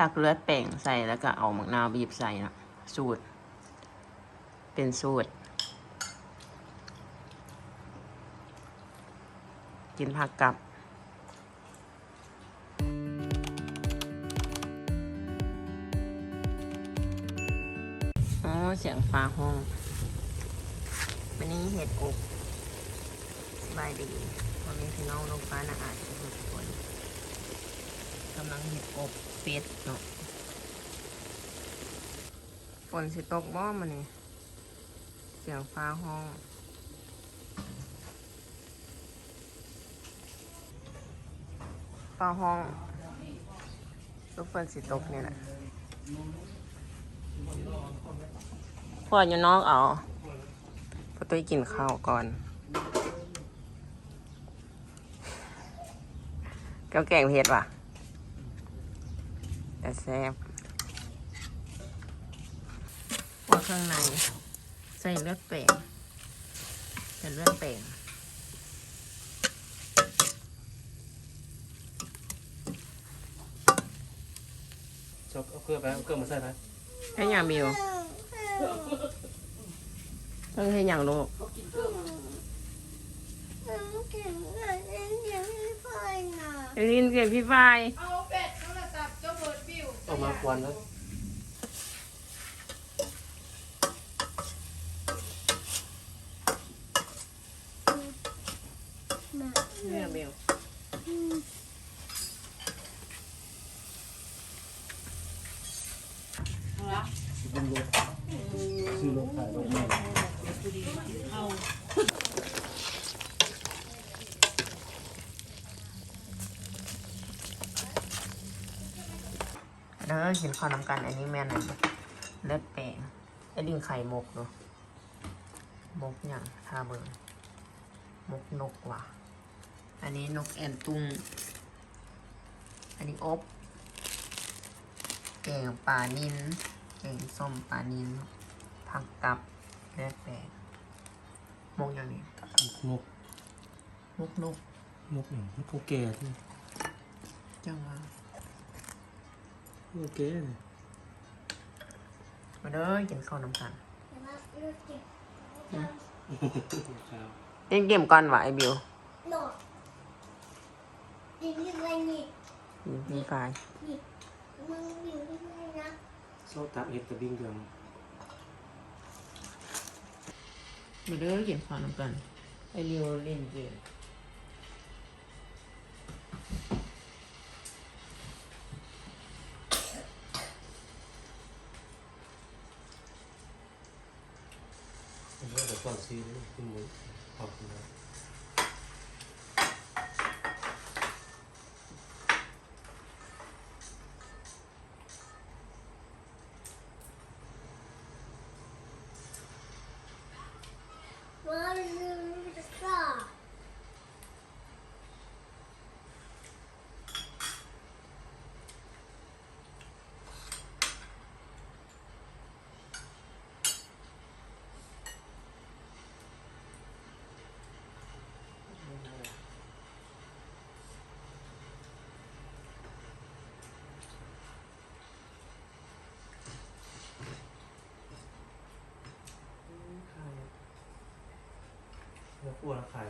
ตักเลือดแป้งใส่แล้วก็เอามะนาวบีบใส่นะสูตร เป็นสูตร กินผักกับอ๋อเสียงฟ้าห้อง วันนี้เห็ดอกสบายดีวันนี้พี่น้องลงฟ้าหนาอาจทุกคนกำลังเห็ดอก เป็ดเนาะฝนสิตกบ่มานี่เสียงฟ้าห้องฟ้าห้องทุกฝนสิตกเนี่ยแหละพ่ออยู่นอกเอาพอตุ้ยกินข้าวก่อนแกวแกงเผ็ดว่ะ แต่แซ่บว่าเครื่องใน ใส่เลือดแป้งใส่เลือดแป้งชอบเอาเครื่องไปเอาเครื่องมาใส่ไหมให้ยังบิวเพิ่งให้ยังลูกได้ยินเสียงพี่ฝ้า บิร์ดบิวเอามาควันแล้วเนี่ยบิว เป็นรถซื้อรถขายรถแม่ เด้อกินข้าวน้ำกัน อันนี้แม่นอันนี้เลือดแปลงไอ้ลิงไข่มกเนาะมกอย่างทาเบิงมกนกว่ะ อันนี้นกแอนตุง อันนี้อบแกงปลานินแกงส้มปลานินผักกับเลือดแปลงมกอย่างนี้นกมกนกนกอย่างนกโกแก่ที่จังหวะ โอเคเลยมาเด้อกินข้าวน้ำกันครับเล่นเกมก่อ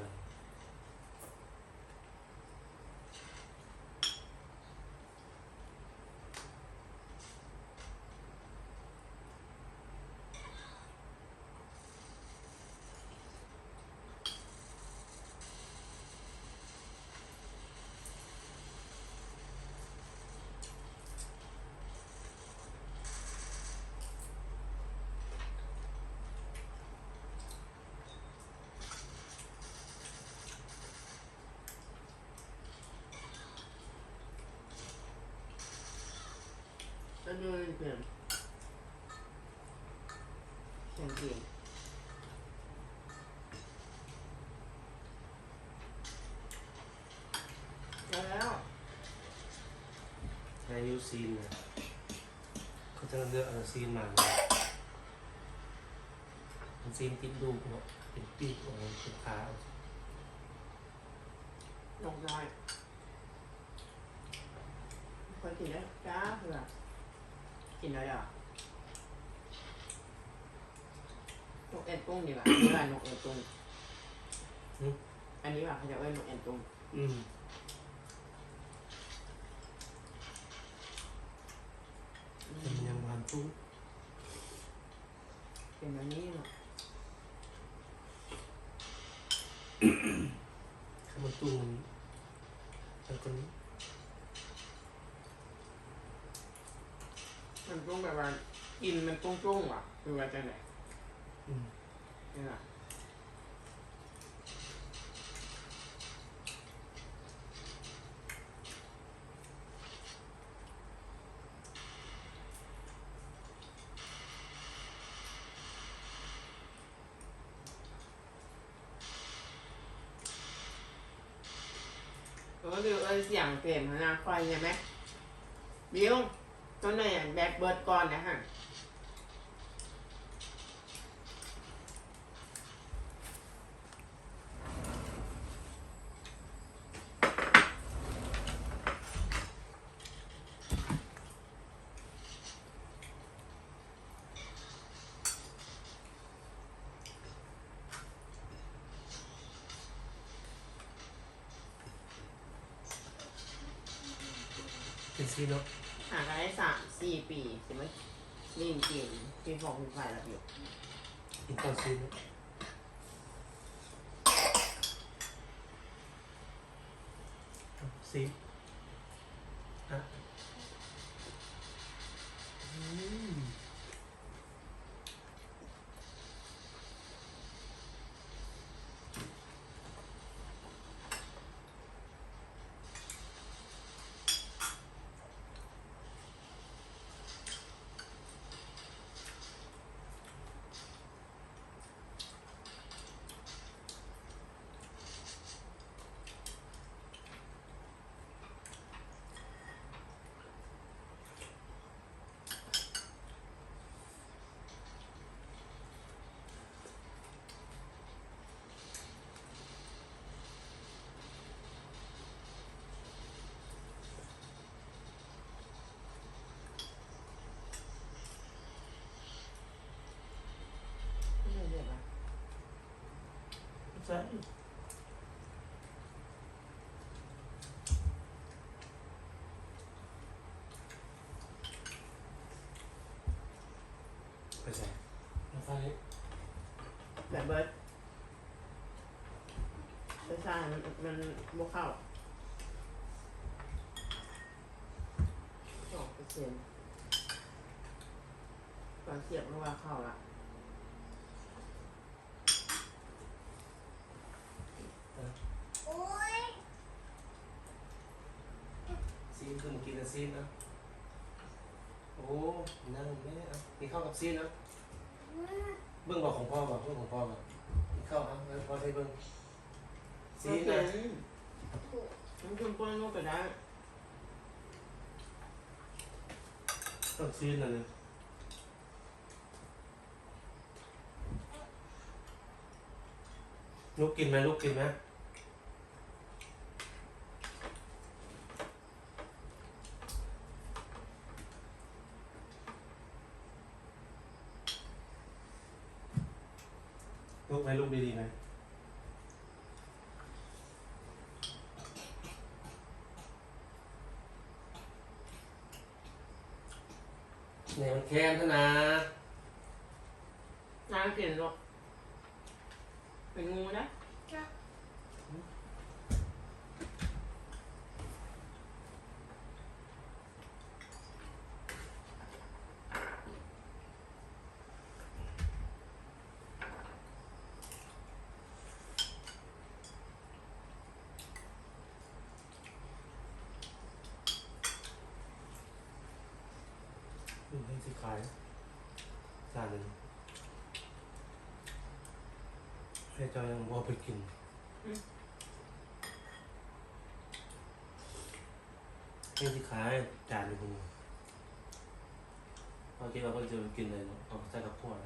แล้วก เลยก็ดูเล่นเกมเล่นเกมแล้วในยูซีนนี่ยเขาจะเลือกเอาซีนมาเป็นซีนติดดูกเนาะเป็นปีกของเป็นขาลงได้คนกินได้จ้าเพื่อ กินได้เหรอนกเอ็นตุ้งดีกว่าอันนี้ว่านกเอ็นตุ้งอืมอันนี้ว่าเขาจะเอ้ยนกเอ็นตุ้งอืมอืเป็นมยังหวานตุ้งเป็นแบบนี้เนาะข้าวมันตุ้งมันแล้วก็นี้ มันตุ้งแบบว่ากินมันตุ้งตุ้งๆว่ะคือว่าจะไหนอืม นี่แหละก็คือเอ้ยเสียงเต็มนะคอยใช่ไหมบิว ตัวไหนอะแบกเบิร์ดก่อนนะฮะเป็นซีเนาะ หากันได้สามสี่ปีใช่ไหมนี่จริงพี่ฟองเป็นไฟแล้วอยู่กินข้าวซีนซีอะ ใช่ไปใส่มาใส่แบบเบิร์ดใช่ใช่มันมันบวเข้าสองเปอร์เซ็นต์ตอนเสียบก็ว่าเข้าละ โอ้ย ซีนคือเมื่อกี้นะซีนนะโอ้นั่งแม่อะกินข้าวกับซีนนะเบื้องบอกของพ่อบอกเบื้องของพ่อบอกกินข้าวอะแล้วพ่อใช้เบื้องซีซีนนะนะมันคุณป้อนนกก็ได้ต้องซีนนะเนี่ยลูกกินไหมลูกกินไหมลูกไหมลูก ดีๆไหมเนี่ยมันแค้นเท่านะน้ำเปลี่ยนหรอกเป็นงูนะ จ้ะดูให้สิขายจานหนึ่งให้จอยยังบอไปกินให้สิขายจานหนึ่งพอกินเราก็จะไปกินเลยเนาะเอาใส่กับพวก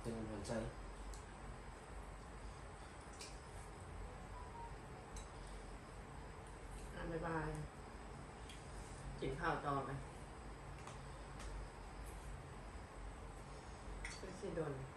เป็นกำลังใจ อะบ๊ายบายกินข้าวต่อไหม ก็สิโดน